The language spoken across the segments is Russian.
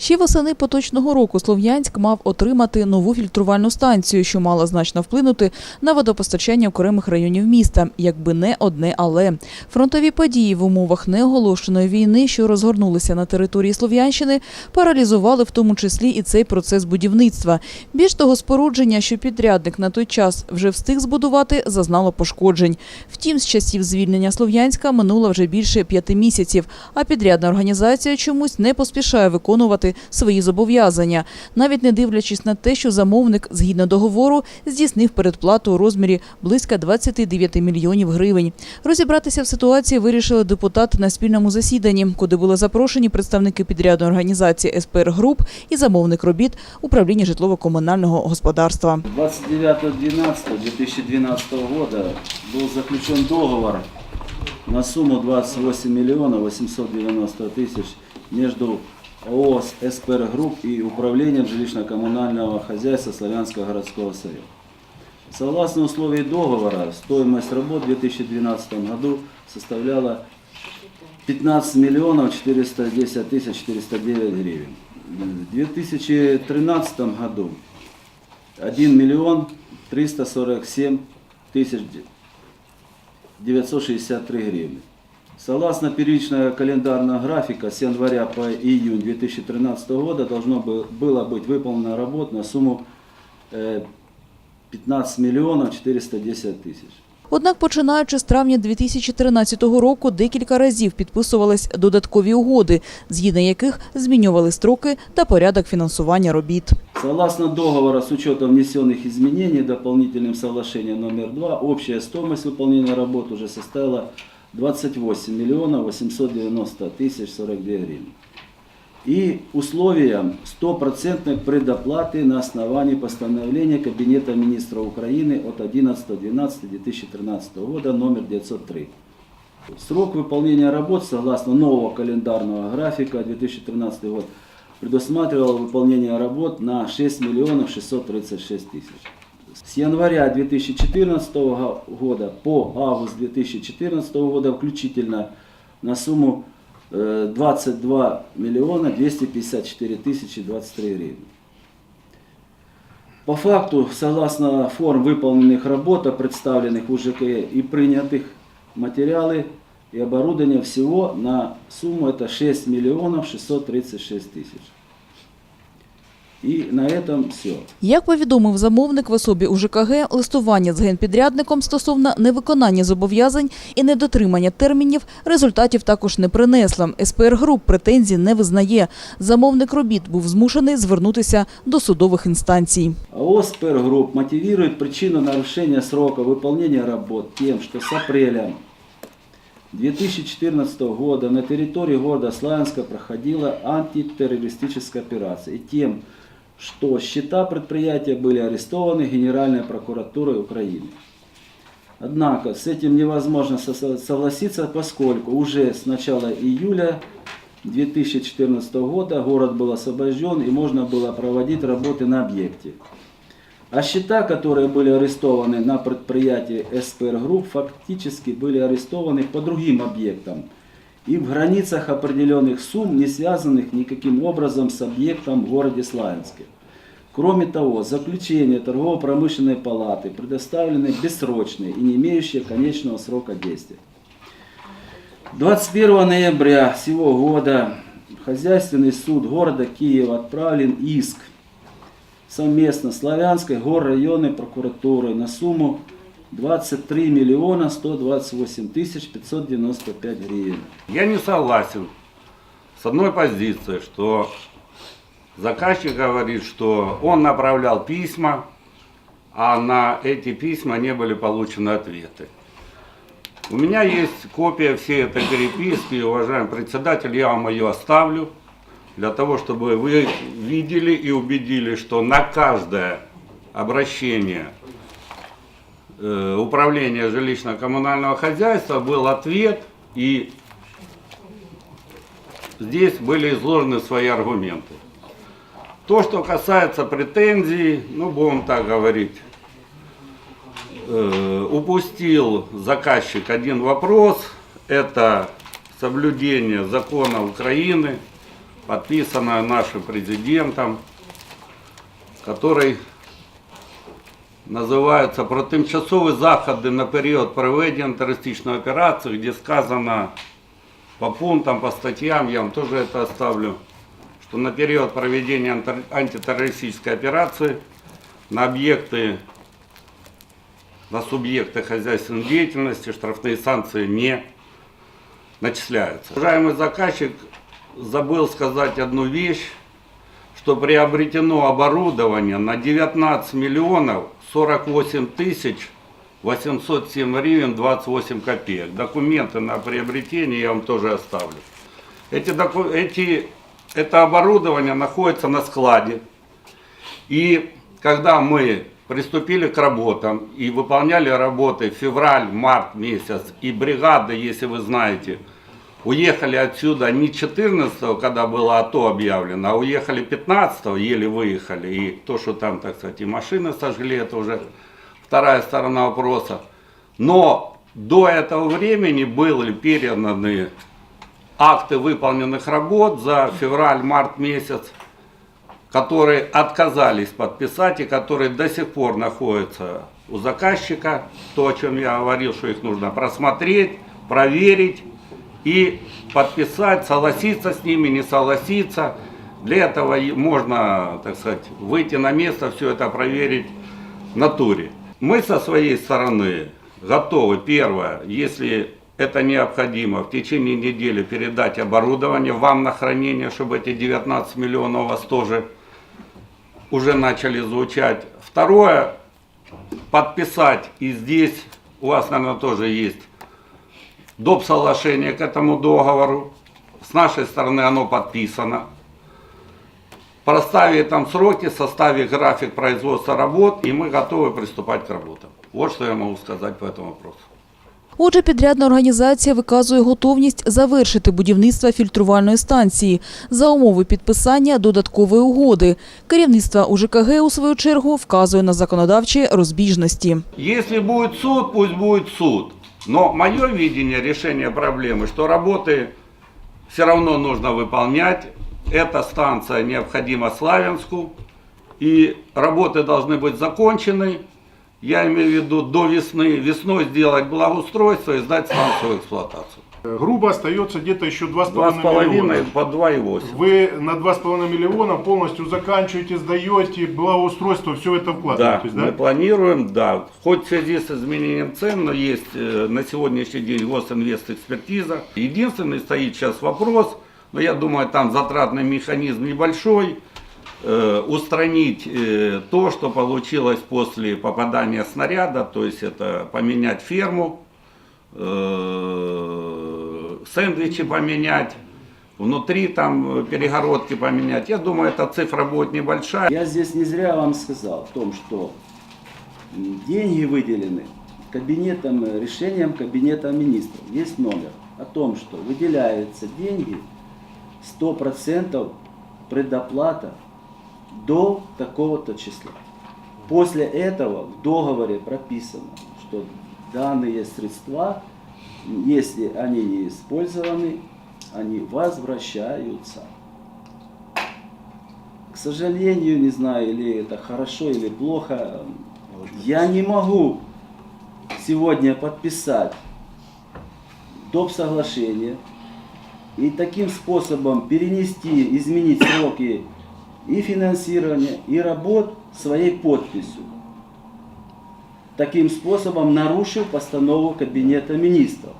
Ще восени поточного року Слов'янськ мав отримати нову фільтрувальну станцію, що мала значно вплинути на водопостачання окремих районів міста, якби не одне але. Фронтові події в умовах неоголошеної війни, що розгорнулися на території Слов'янщини, паралізували в тому числі і цей процес будівництва. Більш того, спорудження, що підрядник на той час вже встиг збудувати, зазнало пошкоджень. Втім, з часів звільнення Слов'янська минуло вже більше п'яти місяців, а підрядна організація чомусь не поспішає виконувати свої зобов'язання, навіть не дивлячись на те, що замовник, згідно договору, здійснив передплату у розмірі близько 29 мільйонів гривень. Розібратися в ситуації вирішили депутати на спільному засіданні, куди були запрошені представники підрядної організації СПР Груп і замовник робіт управління житлово-комунального господарства. 29.12.2012 года был заключен договор на сумму 28 миллионов 890 тысяч между ООО «СПР Групп» и Управлением жилищно-коммунального хозяйства Славянского городского совета. Согласно условий договора, стоимость работ в 2012 году составляла 15 миллионов 410 тысяч 409 гривен. В 2013 году 1 миллион 347 тысяч 963 гривны. Согласно первичного календарного графика, с января по июнь 2013 года должно бы- было быть выполнена работа на сумму э, 15 миллионов 410 тысяч. Однак, починаючи з травня 2013 року, декілька разів підписувались додаткові угоди, згідно яких змінювали строки та порядок фінансування робіт. Согласно договора с учетом внесенных изменений дополнительным соглашением номер 2, общая стоимость выполнения работ уже составила 28 миллионов 890 тысяч 42 гривны. И условием стопроцентной предоплаты на основании постановления Кабинета министра Украины от 11.12.2013 года номер 903. Срок выполнения работ согласно нового календарного графика 2013 год предусматривал выполнение работ на 6 миллионов 636 тысяч. С января 2014 го- года по август 2014 года включительно на сумму э, 22 миллиона 254 тысячи 23 гривны. По факту, согласно форм выполненных работ, представленных в УЖК и принятых материалы и оборудование всего на сумму это 6 миллионов 636 тысяч. И на этом все. Як повідомив замовник в особі УЖКГ, листування з генпідрядником стосовно невиконання зобов'язань і недотримання термінів результатів також не принесло. СПР Груп претензій не визнає. Замовник робіт був змушений звернутися до судових інстанцій. АО «Спергрупп» мотивирует причину нарушения срока выполнения работ тем, что с апреля 2014 года на территории города Славянска проходила антитеррористическая операция и тем, что счета предприятия были арестованы Генеральной прокуратурой Украины. Однако с этим невозможно со- согласиться, поскольку уже с начала июля 2014 года город был освобожден и можно было проводить работы на объекте. А счета, которые были арестованы на предприятии СПР Групп, фактически были арестованы по другим объектам и в границах определенных сумм, не связанных никаким образом с объектом в городе Славянске. Кроме того, заключения торгово-промышленной палаты предоставлены бессрочные и не имеющие конечного срока действия. 21 ноября сего года хозяйственный суд города Киева отправлен иск совместно Славянской горрайонной прокуратурой на сумму 23 миллиона 128 тысяч 595 гривен. Я не согласен с одной позицией, что заказчик говорит, что он направлял письма, а на эти письма не были получены ответы. У меня есть копия всей этой переписки, уважаемый председатель, я вам ее оставлю, для того, чтобы вы видели и убедились, что на каждое обращение управления жилищно-коммунального хозяйства был ответ, и здесь были изложены свои аргументы. То, что касается претензий, ну, будем так говорить, э, упустил заказчик один вопрос, это соблюдение закона Украины подписанная нашим президентом, который називається про тимчасові заходи на період проведення антитерористичної операції, де сказано по пунктам, по статьям, я вам тоже это оставлю, что на период проведения антер- антитеррористической операции на объекты, на субъекты хозяйственной деятельности штрафные санкции не начисляются. Уважаемый заказчик забыл сказать одну вещь, что приобретено оборудование на 19 миллионов 48 тысяч 807 гривен 28 копеек. Документы на приобретение я вам тоже оставлю. Эти, эти, это оборудование находится на складе. И когда мы приступили к работам и выполняли работы февраль-март месяц, и бригады, если вы знаете, уехали отсюда не 14 когда было АТО объявлено, а уехали 15 еле выехали. И то, что там, так сказать, и машины сожгли, это уже вторая сторона вопроса. Но до этого времени были переданы акты выполненных работ за февраль-март месяц, которые отказались подписать и которые до сих пор находятся у заказчика. То, о чем я говорил, что их нужно просмотреть, проверить и подписать, согласиться с ними, не согласиться. Для этого можно, так сказать, выйти на место, все это проверить в натуре. Мы со своей стороны готовы, первое, если это необходимо, в течение недели передать оборудование вам на хранение, чтобы эти 19 миллионов у вас тоже уже начали звучать. Второе, подписать, и здесь у вас, наверное, тоже есть доп. соглашение к этому договору. С нашей стороны оно подписано. Проставить там сроки, составить график производства работ, и мы готовы приступать к работам. Вот что я могу сказать по этому вопросу. Отже, підрядна організація виказує готовність завершити будівництво фільтрувальної станції за умови підписання додаткової угоди. Керівництво УЖКГ, у свою чергу, вказує на законодавчі розбіжності. Если будет суд, пусть будет суд. Но мое видение решения проблемы, что работы все равно нужно выполнять. Эта станция необходима Славянску. И работы должны быть закончены. Я имею в виду до весны. Весной сделать благоустройство и сдать станцию в эксплуатацию. Грубо остается где-то еще 2,5 Два с половиной миллиона. по два и восемь. Вы на 2,5 миллиона полностью заканчиваете, сдаете, благоустройство, все это вкладываете. Да, есть, мы планируем, да. Хоть в связи с изменением цен, но есть э, на сегодняшний день госинвест-экспертиза. Единственный стоит сейчас вопрос, но я думаю, там затратный механизм небольшой, э, устранить э, то, что получилось после попадания снаряда, то есть это поменять ферму, э, сэндвичи поменять, внутри там э, перегородки поменять. Я думаю, эта цифра будет небольшая. Я здесь не зря вам сказал о том, что деньги выделены кабинетом, э, решением кабинета министров. Есть номер о том, что выделяются деньги 100% предоплата до такого-то числа. После этого в договоре прописано, что данные средства, если они не использованы, они возвращаются. К сожалению, не знаю, или это хорошо или плохо, я не могу сегодня подписать доп. соглашение и таким способом перенести, изменить сроки и финансирования, и работ своей подписью. Таким способом нарушив постанову Кабинета министров.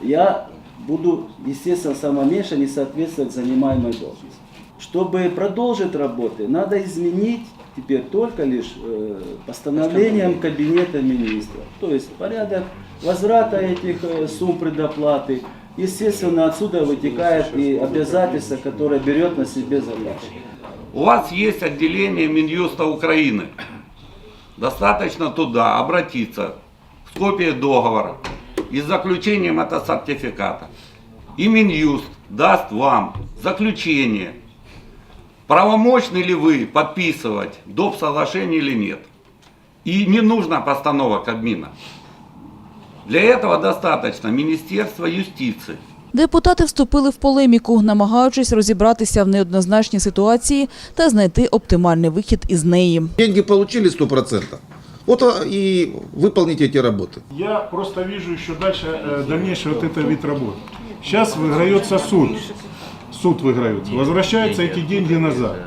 Я буду, естественно, самое меньшее не соответствовать занимаемой должности. Чтобы продолжить работы, надо изменить теперь только лишь э, постановлением Кабинета министров. То есть порядок возврата этих э, сумм предоплаты. Естественно, отсюда вытекает и обязательство, которое берет на себе заказчик. У вас есть отделение Минюста Украины. Достаточно туда обратиться с копией договора и с заключением этого сертификата. И Минюст даст вам заключение, правомочны ли вы подписывать доп. соглашение или нет. И не нужна постанова Кабмина. Для этого достаточно Министерства юстиции Депутати вступили в полеміку, намагаючись розібратися в неоднозначній ситуації та знайти оптимальний вихід із неї. Деньги получили 100%. Вот а, и выполните эти работы. Я просто вижу еще дальше э, дальнейший вот это вид работ. Сейчас выиграется суд. Суд выиграется. Возвращаются эти деньги назад.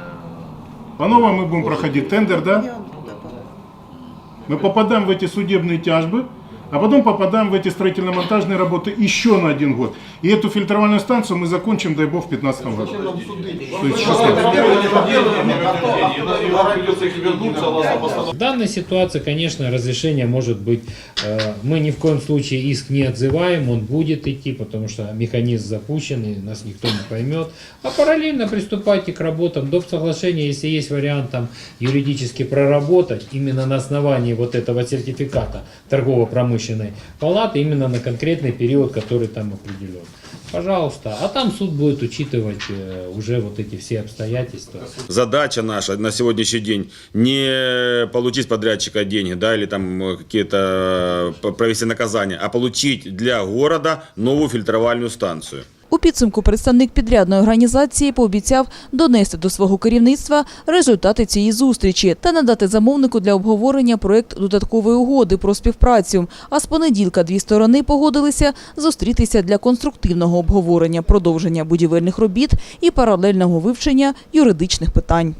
По-новому мы будем проходить тендер, да? Мы попадаем в эти судебные тяжбы, а потом попадаем в эти строительно-монтажные работы еще на один год. И эту фильтровальную станцию мы закончим, дай бог, в 2015 году. То есть, что сказать? В данной ситуации, конечно, разрешение может быть, э, мы ни в коем случае иск не отзываем, он будет идти, потому что механизм запущен, и нас никто не поймет. А параллельно приступайте к работам. Доп. соглашения, если есть вариант там юридически проработать, именно на основании вот этого сертификата торгово-промышленной палаты, именно на конкретный период, который там определен. Пожалуйста. А там суд будет учитывать э, уже вот эти все обстоятельства. Задача наша на сегодняшний день не получить подрядчика деньги, да, или там э, какие-то э, провести наказания, а получить для города новую фильтровальную станцию. У підсумку представник підрядної організації пообіцяв донести до свого керівництва результати цієї зустрічі та надати замовнику для обговорення проект додаткової угоди про співпрацю. А з понеділка дві сторони погодилися зустрітися для конструктивного обговорення продовження будівельних робіт і паралельного вивчення юридичних питань.